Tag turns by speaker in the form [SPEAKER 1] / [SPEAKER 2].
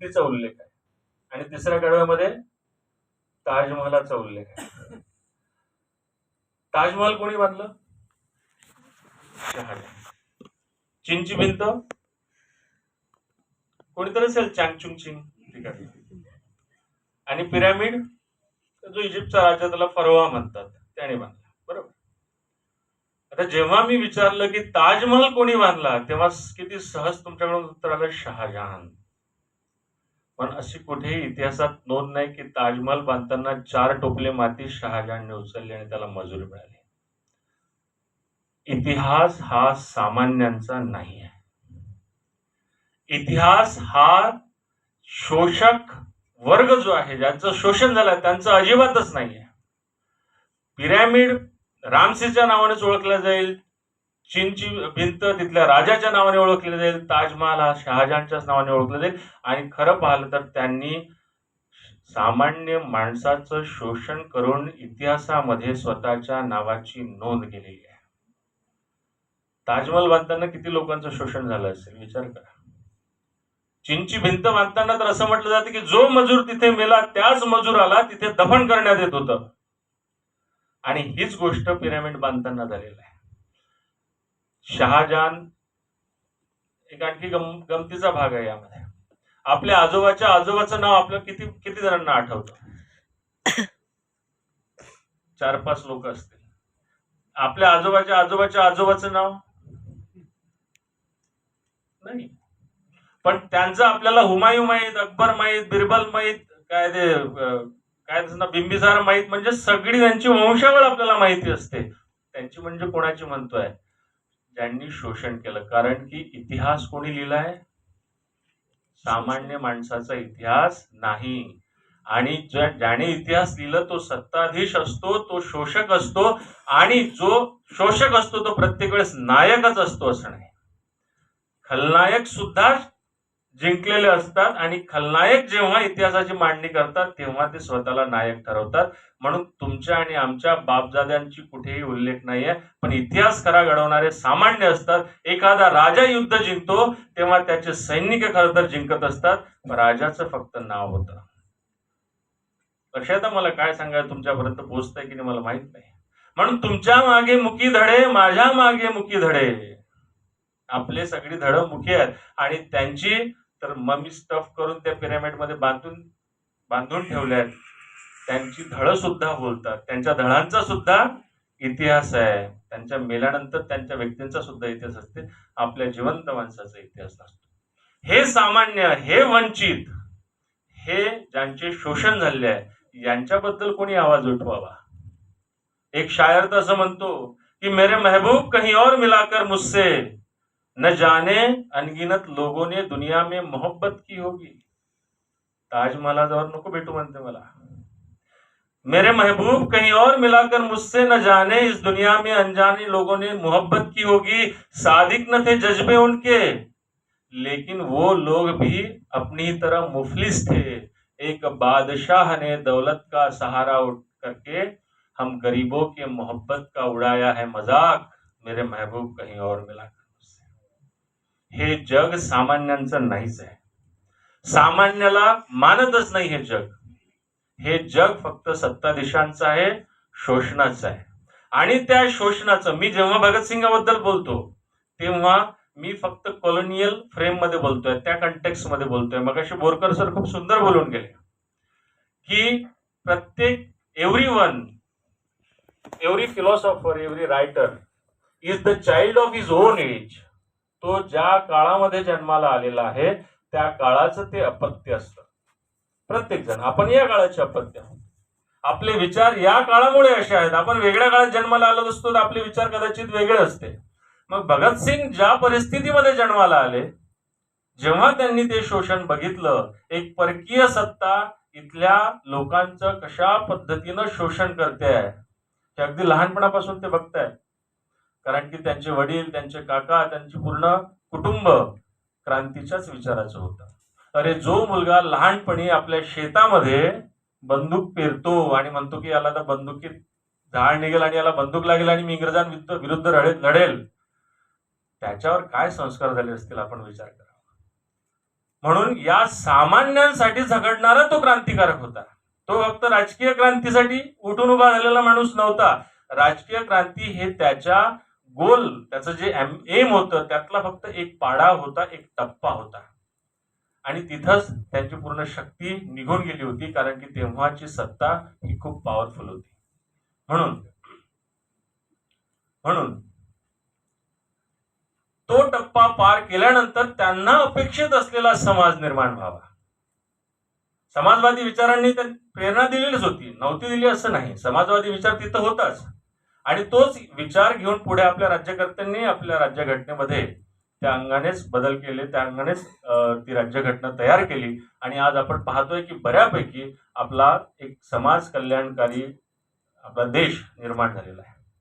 [SPEAKER 1] तिचा उल्लेख आहे. आणि तिसऱ्या कडव्यामध्ये ताजमहालाचा उल्लेख आहे. ताजमहल कोणी बांधलं? शहाजहान चीनची भिंत? कोणीतरी असेल चांगचुंग चिंग आणि पिरॅमिड जो इजिप्तचा राजा त्याला फरवा म्हणतात. त्याने बांधला. बरोबर? आता जेव्हा मी विचारलं की ताजमहल कोणी बांधला तेव्हा किती सहज तुमच्याकडून उत्तर आलं शहाजहान. पण अशी कुठेही इतिहासात नोंद नाही की ताजमहल बांधताना चार टोपले माती शहाजहानने उचलली आणि त्याला मजुरी मिळाली. इतिहास हा सामान्यांचा नाही आहे. इतिहास हा शोषक वर्ग जो आहे ज्यांचं शोषण झालं त्यांचं अजिबातच नाही आहे. पिरॅमिड रामसेच्या नावानेच ओळखलं जाईल चीनची भिंत तिथल्या राजाच्या नावाने ओळखली जाईल ताजमहाल हा शहाजहानच्याच नावाने ओळखलं जाईल. आणि खरं पाहिलं तर त्यांनी सामान्य माणसाचं शोषण करून इतिहासामध्ये स्वतःच्या नावाची नोंद केलेली आहे. ताजमहल बांधताना किती लोकांचं शोषण झालं असेल? विचार करा. चीनची भिंत बांधताना तर असं म्हटलं जातं की जो मजूर तिथे मेला त्याच मजुराला तिथे दफन करण्यात येत होतं. आणि हीच गोष्ट पिरॅमिड बांधताना झालेलं आहे. शहाजान एक आणखी गम गमतीचा भाग आहे यामध्ये. आपल्या आजोबाच्या आजोबाचं नाव आपलं किती किती जणांना आठवतं? चार पाच लोक असतील. आपल्या आजोबाच्या आजोबाच्या आजोबाचं नाव? नाही. पण त्यांचं आपल्याला हुमायू माहीत अकबर माहीत बिरबल माहीत काय ते काय त्याचं बिंबिसार माहीत म्हणजे सगळी त्यांची वंशावळ आपल्याला माहिती असते. त्यांची म्हणजे कोणाची म्हणतोय? ज्यांनी शोषण केलं. कारण की इतिहास कोणी लिहिलाय सामान्य माणसाचा इतिहास नाही. आणि ज्या ज्याने इतिहास लिहिलं तो सत्ताधीश असतो तो शोषक असतो आणि जो शोषक असतो तो प्रत्येक वेळेस नायकच असतो असं नाही. खलनायक सुद्धा जिंकलेले असतात आणि खलनायक जेव्हा इतिहासाची मांडणी करतात तेव्हा ते स्वतःला नायक ठरवतात. म्हणून तुमच्या आणि आमच्या बापजाद्यांची कुठेही उल्लेख नाहीये. पण इतिहास खरा घडवणारे सामान्य असतात. एखादा राजा युद्ध जिंकतो तेव्हा त्याचे सैनिक खरं तर जिंकत असतात. राजाचं फक्त नाव होतं. लक्षात आहे मला काय सांगायला तुमच्यापर्यंत पोहोचतंय की नाही मला माहीत नाही. म्हणून तुमच्या मागे मुखी धडे माझ्या मागे मुखी धडे. आपले सगळी धडं मुखी आहेत. आणि त्यांची तर मम्मी स्टफ करून त्या पिरामिडमध्ये बांधून बांधून ठेवल्या आहेत. त्यांची धडं सुद्धा बोलतात. त्यांच्या धडांचा सुद्धा इतिहास आहे. त्यांच्या मेल्यानंतर त्यांच्या व्यक्तींचा सुद्धा इतिहास असते. आपल्या जिवंत माणसाचा इतिहास नसतो हे सामान्य हे वंचित हे ज्यांचे शोषण झाले आहे यांच्याबद्दल कोणी आवाज उठवावा? एक शायर तर असं म्हणतो की मेरे महबूब कहीं और मिलाकर मुझसे न जाने अनगिनत लोगों ने दुनिया में मोहब्बत की होगी। ताजमहलाजवळ नको बेटू म्हणते वाला। मेरे महबूब कहीं और मिलाकर मुझसे न जाने इस दुनिया में अनजाने लोगों ने मोहब्बत की होगी। सादिक न थे जज्बे उनके, लेकिन वो लोग भी अपनी तरह मुफलिस थे। एक बादशाह ने दौलत का सहारा उठ करके हम गरीबों के मोहब्बत का उड़ाया है मज़ाक। मेरे महबूब कहीं और मिलाकर। हे जग सामान्यांचं नाहीच आहे. सामान्याला मानतच नाही हे जग. हे जग फक्त सत्ताधीशांचं आहे शोषणाचं आहे. आणि त्या शोषणाचं मी जेव्हा भगतसिंगाबद्दल बोलतो तेव्हा मी फक्त कॉलोनियल फ्रेममध्ये बोलतोय त्या कंटेक्समध्ये बोलतोय. मग असे बोरकर सर खूप सुंदर बोलून गेले. की प्रत्येक every one every philosopher every writer is the child of his own age तो ज्या काळामध्ये जन्माला आलेला आहे त्या काळाचं ते अपत्य असतं. प्रत्येक जण आपण या काळाचे अपत्य आहोत. आपले विचार या काळामुळे असे आहेत. आपण वेगळ्या काळात जन्माला आलो असतो तर आपले विचार कदाचित वेगळे असते. मग भगतसिंग ज्या परिस्थितीमध्ये जन्माला आले जेव्हा त्यांनी ते शोषण बघितलं एक परकीय सत्ता इथल्या लोकांचं कशा पद्धतीनं शोषण करते आहे हे अगदी लहानपणापासून ते बघतायत. कारण की त्यांचे वडील त्यांचे काका त्यांचे पूर्ण कुटुंब क्रांतीच्याच विचाराचं होतं. अरे जो मुलगा लहानपणी आपल्या शेतामध्ये बंदूक पेरतो आणि म्हणतो की याला तर बंदुकीत झाड निघेल आणि याला बंदूक लागेल आणि मी इंग्रजांविरुद्ध विरुद्ध लढेल लढेल. त्याच्यावर काय संस्कार झाले असतील आपण विचार करा. म्हणून या सामान्यांसाठी झगडणारा तो क्रांतिकारक होता. तो फक्त राजकीय क्रांतीसाठी उठून उभा झालेला माणूस नव्हता. राजकीय क्रांती हे त्याच्या गोल त्याचं जे एम होतं त्यातला फक्त एक पाडा होता एक टप्पा होता. आणि तिथंच त्यांची पूर्ण शक्ती निघून गेली होती कारण की तेव्हाची सत्ता ही खूप पॉवरफुल होती. म्हणून म्हणून तो टप्पा पार केल्यानंतर त्यांना अपेक्षित असलेला समाज निर्माण व्हावा. समाजवादी विचारांनी प्रेरणा दिलेलीच होती. नव्हती दिली असं नाही. समाजवादी विचार तिथं होताच. आणि तोच विचार घेऊन पुढे आपल्या राज्यकर्त्यांनी आपल्या राज्यघटनेमध्ये त्या अंगानेच बदल केले त्या अंगानेच ती राज्यघटना तयार केली. आणि आज आपण पाहतोय की बऱ्यापैकी आपला एक समाज कल्याणकारी आपला देश निर्माण झालेला आहे.